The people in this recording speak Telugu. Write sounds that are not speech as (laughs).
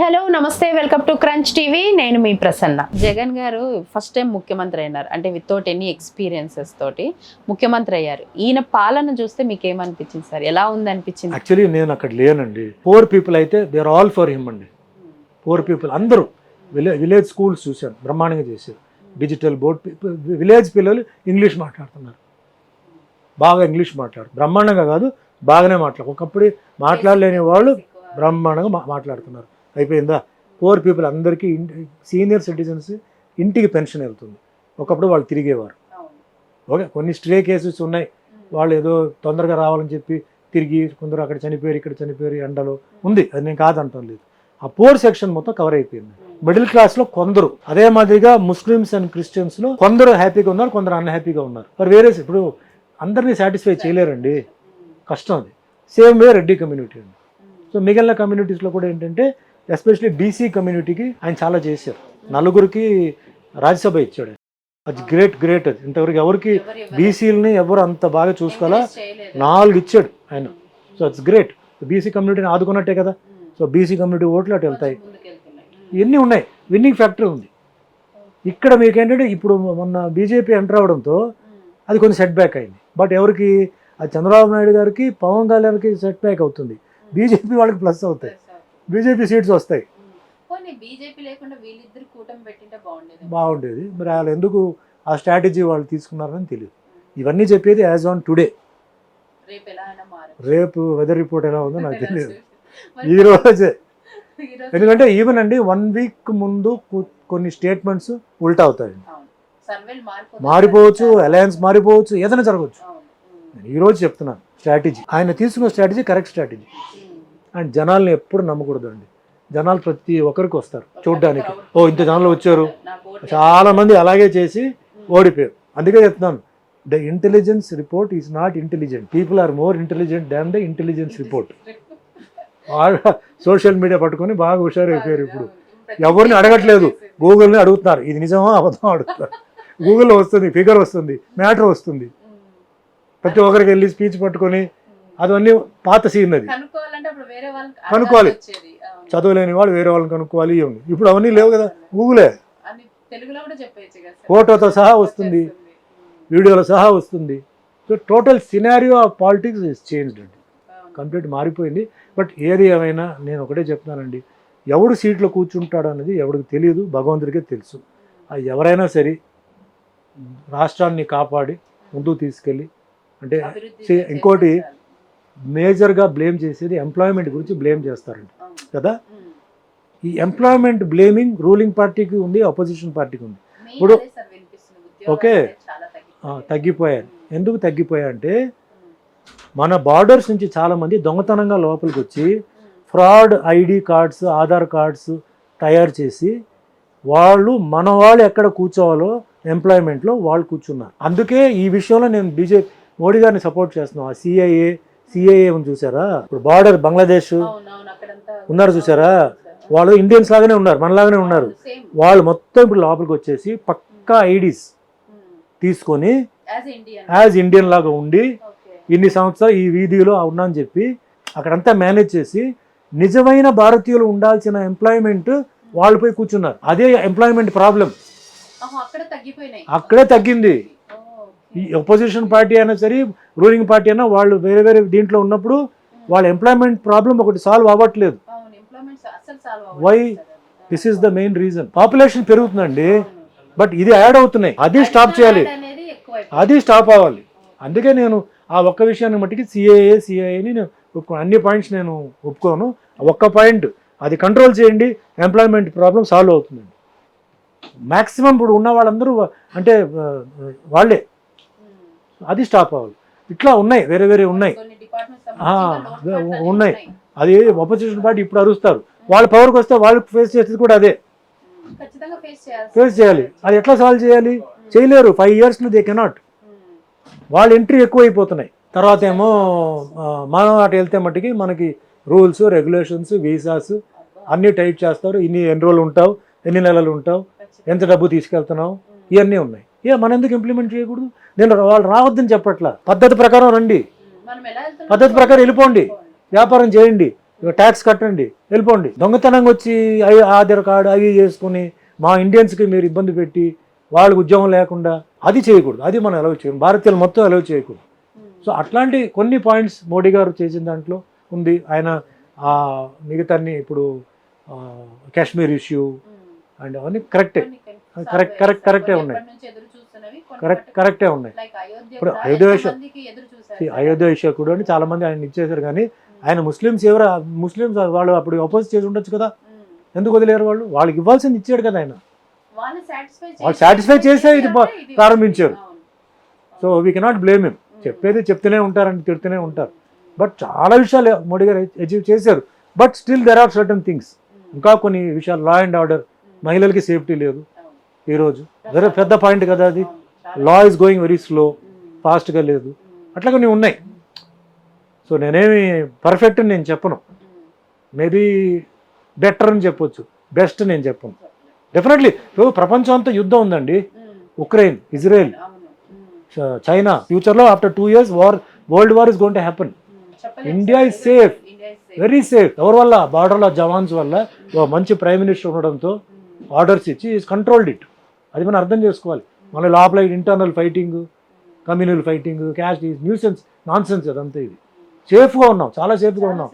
హలో నమస్తే వెల్కమ్ టు క్రంచ్ టీవీ. నేను మీ ప్రసన్న. జగన్ గారు ఫస్ట్ టైం ముఖ్యమంత్రి అయినారు అంటే వితౌట్ ఎనీ ఎక్స్పీరియన్సెస్ తోటి ముఖ్యమంత్రి అయ్యారు. ఈయన పాలన చూస్తే మీకు ఏమనిపించింది సార్? ఎలా ఉంది అనిపించింది యాక్చువల్లీ నేను అక్కడ లేనండి. పూర్ పీపుల్ అయితే they are all for him అండి. పూర్ పీపుల్ అందరూ. విలేజ్ విలేజ్ స్కూల్స్ చూశాను బ్రహ్మాండంగా చేశారు. డిజిటల్ బోర్డ్ విలేజ్ పిల్లలు ఇంగ్లీష్ మాట్లాడుతున్నారు. బాగా ఇంగ్లీష్ మాట్లాడు బ్రహ్మాండంగా కాదు బాగానే మాట్లాడు ఒకప్పుడు మాట్లాడలేని వాళ్ళు బ్రహ్మాండంగా మాట్లాడుతున్నారు. అయిపోయిందా? పూర్ పీపుల్ అందరికీ సీనియర్ సిటిజన్స్ ఇంటికి పెన్షన్ వెళ్తుంది. ఒకప్పుడు వాళ్ళు తిరిగేవారు. ఓకే కొన్ని స్ట్రే కేసెస్ ఉన్నాయి. వాళ్ళు ఏదో తొందరగా రావాలని చెప్పి తిరిగి కొందరు అక్కడ చనిపోయారు ఇక్కడ చనిపోయారు ఎండలో ఉంది అది నేను కాదంటాం లేదు. ఆ పోర్ సెక్షన్ మొత్తం కవర్ అయిపోయింది. మిడిల్ క్లాస్లో కొందరు అదే మాదిరిగా ముస్లిమ్స్ అండ్ క్రిస్టియన్స్లో కొందరు హ్యాపీగా ఉన్నారు కొందరు అన్హ్యాపీగా ఉన్నారు. మరి వేరే ఇప్పుడు అందరినీ సాటిస్ఫై చేయలేరండి. కష్టం అది. సేమ్ వే రెడ్డి కమ్యూనిటీ అండి సో మిగిలిన కమ్యూనిటీస్లో కూడా ఏంటంటే ఎస్పెషలీ బీసీ కమ్యూనిటీకి ఆయన చాలా చేశారు. నలుగురికి రాజ్యసభ ఇచ్చాడు. అది గ్రేట్ గ్రేట్ అది. ఇంతవరకు ఎవరికి బీసీలని ఎవరు అంత బాగా చూసుకోవాలా? నాలుగు ఇచ్చాడు ఆయన. సో ఇట్స్ గ్రేట్ బీసీ కమ్యూనిటీని ఆదుకున్నట్టే కదా? సో బీసీ కమ్యూనిటీ ఓట్లు అటు వెళ్తాయి. ఇవన్నీ ఉన్నాయి. విన్నింగ్ ఫ్యాక్టరీ ఉంది. ఇక్కడ మీకు ఏంటంటే ఇప్పుడు మొన్న బీజేపీ ఎంటర్ అవడంతో అది కొంచెం సెట్ బ్యాక్ అయింది. బట్ ఎవరికి? అది చంద్రబాబు నాయుడు గారికి పవన్ కళ్యాణ్కి సెట్ బ్యాక్ అవుతుంది. బీజేపీ వాళ్ళకి ప్లస్ అవుతాయి. బీజేపీ సీట్స్ వస్తాయి. బాగుండేది. మరి వాళ్ళు ఎందుకు ఆ స్ట్రాటజీ వాళ్ళు తీసుకున్నారని తెలియదు. ఇవన్నీ చెప్పేది యాజ్ ఆన్ టుడే. రేపు వెదర్ రిపోర్ట్ ఎలా ఉందో నాకు (laughs) తెలియదు. ఈ రోజే. ఎందుకంటే ఈవెన్ అండి వన్ వీక్ ముందు కొన్ని స్టేట్మెంట్స్ ఉల్టా అవుతాయి. సర్వేలు మారిపోతాయి మారిపోవచ్చు అలయన్స్ మారిపోవచ్చు ఏదైనా జరగవచ్చు. నేను ఈ రోజు చెప్తున్నాను. స్ట్రాటజీ. ఆయన తీసుకున్న స్ట్రాటజీ కరెక్ట్ స్ట్రాటజీ అండ్ జనాల్ని ఎప్పుడు నమ్మకూడదండి. జనాలు ప్రతి ఒక్కరికి వస్తారు చూడ్డానికి. ఓ ఇంత జనాలు వచ్చారు. చాలా మంది అలాగే చేసి ఓడిపోయారు. అందుకే చెప్తున్నాను the intelligence report is not intelligent. People are more intelligent than the intelligence report. Social media పట్టుకొని బాగా హుషారైపోయారు ఇప్పుడు. ఎవరిని అడగట్లేదు. గూగుల్ని అడుగుతున్నారు. ఇది నిజమా అబద్ధం అడుగుతారు గూగుల్లో వస్తుంది ఫిగర్ వస్తుంది మ్యాటర్ వస్తుంది. ప్రతి ఒక్కరికి వెళ్ళి స్పీచ్ పట్టుకొని అదన్నీ పాత సీన్ అది. కనుక్కోవాలి. చదవలేని వాళ్ళు వేరే వాళ్ళని కనుక్కోవాలి ఇవన్నీ ఇప్పుడు అవన్నీ లేవు కదా గూగులే. ఫోటోతో సహా వస్తుంది. వీడియోలో సహా వస్తుంది. So total scenario of politics is changed అండి. కంప్లీట్ మారిపోయింది. బట్ ఏది ఏమైనా నేను ఒకటే చెప్తున్నానండి. ఎవడు సీట్లో కూర్చుంటాడు అనేది ఎవడికి తెలియదు భగవంతుడికే తెలుసు. అది ఎవరైనా సరే రాష్ట్రాన్ని కాపాడి ముందుకు తీసుకెళ్ళి అంటే ఇంకోటి. మేజర్గా బ్లేమ్ చేసేది ఎంప్లాయ్మెంట్ గురించి బ్లేమ్ చేస్తారండి అవును. కదా. ఈ ఎంప్లాయ్మెంట్ బ్లేమింగ్ రూలింగ్ పార్టీకి ఉంది అపోజిషన్ పార్టీకి ఉంది ఇప్పుడు- ఓకే. ఉమ్. ఎందుకు తగ్గిపోయాయంటే ఉమ్. మన బార్డర్స్ నుంచి చాలామంది దొంగతనంగా లోపలికి వచ్చి. Fraud ID cards Aadhaar cards తయారు చేసి వాళ్ళు మన వాళ్ళు ఎక్కడ కూర్చోవాలో ఎంప్లాయ్మెంట్లో వాళ్ళు కూర్చున్నారు అందుకే ఈ విషయంలో నేను బీజేపీ మోడీ గారిని సపోర్ట్ చేస్తున్నాను ఆ సిఐఏ ఉంది చూసారా ఇప్పుడు బార్డర్ బంగ్లాదేశ్ ఉన్నారు చూసారా? వాళ్ళు ఇండియన్స్ లాగానే ఉన్నారు మనలాగానే ఉన్నారు. వాళ్ళు మొత్తం ఇప్పుడు లోపలికి వచ్చేసి పక్కా ఐడీస్ ఉమ్. తీసుకొని యాజ్ ఇండియన్. లాగా ఉండి. ఇన్ని సంవత్సరాలు ఈ వీధిలో ఉన్నా అని చెప్పి అక్కడంతా మేనేజ్ చేసి నిజమైన భారతీయులు ఉండాల్సిన ఎంప్లాయ్మెంట్ వాళ్ళు పోయి కూర్చున్నారు అదే ఎంప్లాయ్మెంట్ ప్రాబ్లం అక్కడ తగ్గింది ఈ ఓకే. ఒపోజిషన్ పార్టీ అయినా సరే రూలింగ్ పార్టీ అయినా వాళ్ళు వేరే వేరే దీంట్లో ఉన్నప్పుడు వాళ్ళ ఎంప్లాయ్మెంట్ ప్రాబ్లం ఒకటి సాల్వ్ అవ్వట్లేదు అది. This is the main reason population పెరుగుతుందండి. బట్ ఇది యాడ్ అవుతున్నాయి అది స్టాప్ చేయాలి. అది స్టాప్ అవ్వాలి అందుకే నేను ఆ ఒక్క విషయాన్ని మట్టికి సిఏఏ సిఐఏని నేను అన్ని పాయింట్స్ నేను ఒప్పుకోను ఒక్క పాయింట్ అది కంట్రోల్ చేయండి ఎంప్లాయ్మెంట్ ప్రాబ్లం సాల్వ్ అవుతుందండి మ్యాక్సిమం ఇప్పుడు ఉన్న వాళ్ళందరూ అంటే వాళ్ళే. అది స్టాప్ అవ్వాలి ఇట్లా ఉన్నాయి వేరే వేరే ఉన్నాయి. ఉన్నాయి. అది అపోజిషన్ పార్టీ ఇప్పుడు అరుస్తారు. వాళ్ళ పవర్కి వస్తే వాళ్ళు ఫేస్ చేసేది కూడా అదే. ఫేస్ చేయాలి. అది ఎట్లా సాల్వ్ చేయాలి? చేయలేరు. ఫైవ్ ఇయర్స్ దే కెనాట్ వాళ్ళ ఎంట్రీ ఎక్కువ అయిపోతున్నాయి తర్వాత ఏమో మనం అటు వెళ్తే మట్టుకి మనకి రూల్స్ రెగ్యులేషన్స్ వీసాస్ అన్నీ టైట్ చేస్తారు. ఇన్ని ఎన్ని రోజులు ఉంటావు? ఎన్ని నెలలు ఉంటావు? ఎంత డబ్బు తీసుకెళ్తున్నావు? ఇవన్నీ ఉన్నాయి. ఏ మనం ఎందుకు ఇంప్లిమెంట్ చేయకూడదు? నేను వాళ్ళు రావద్దని చెప్పట్లా. పద్ధతి ప్రకారం రండి. పద్ధతి ప్రకారం వెళ్ళిపోండి. వ్యాపారం చేయండి. ఇక ట్యాక్స్ కట్టండి. వెళ్ళిపోండి. దొంగతనంగా వచ్చి అవి ఆధార్ కార్డు అవి చేసుకుని మా ఇండియన్స్కి మీరు ఇబ్బంది పెట్టి వాళ్ళకి ఉద్యోగం లేకుండా అది చేయకూడదు. అది మనం అలౌ చేయకూడదు. భారతీయులు మొత్తం అలౌ చేయకూడదు. సో అట్లాంటి కొన్ని పాయింట్స్ మోడీ గారు చేసిన దాంట్లో ఉంది. ఆయన ఆ మిగతాన్ని ఇప్పుడు కాశ్మీర్ ఇష్యూ అండ్ అవన్నీ కరెక్టే కరెక్ట్ కరెక్ట్ కరెక్టే ఉన్నాయి. కరెక్ట్ కరెక్టే ఉన్నాయి. ఇప్పుడు అయోధ్య విషయం- అయోధ్య ఇష్యూ కూడా అని చాలా మంది ఆయన ఇచ్చేసారు కానీ ఆయన ముస్లిమ్స్ ఎవరు ముస్లిమ్స్ వాళ్ళు అప్పుడు అపోజ్ చేసి ఉండొచ్చు కదా. ఎందుకు వదిలేరు వాళ్ళు? వాళ్ళకి ఇవ్వాల్సింది ఇచ్చాడు కదా ఆయన. వాళ్ళు satisfy చేసే ఇది ప్రారంభించారు. So we cannot blame him చెప్పేది చెప్తూనే ఉంటారని తిడుతూనే ఉంటారు. బట్ చాలా విషయాలు మోడీ గారు అచీవ్ చేశారు. But still there are certain things ఇంకా కొన్ని విషయాలు లా అండ్ ఆర్డర్ మహిళలకి సేఫ్టీ లేదు. ఈరోజు. వెరీ పెద్ద పాయింట్ కదా అది. Law is going very slow ఫాస్ట్గా లేదు. అట్లా కొన్ని ఉన్నాయి. సో నేనేమి పర్ఫెక్ట్ నేను చెప్పను. మేబీ బెటర్ అని చెప్పొచ్చు. బెస్ట్ నేను చెప్పను. డెఫినెట్లీ ప్రపంచం అంతా యుద్ధం ఉందండి. ఉక్రెయిన్ ఇజ్రాయెల్ చైనా ఫ్యూచర్లో after two years war world war is gone to happen India is safe. Very safe ఎవరి వల్ల? బార్డర్లో జవాన్స్ వల్ల. మంచి ప్రైమ్ మినిస్టర్ ఉండడంతో ఆర్డర్స్ ఇచ్చి కంట్రోల్డ్ ఇట్ అది మనం అర్థం చేసుకోవాలి. మళ్ళీ లోపల internal fighting communal fighting cash nuisance nonsense అదంతా ఇది. సేఫ్గా ఉన్నాం చాలా సేఫ్గా ఉన్నాం.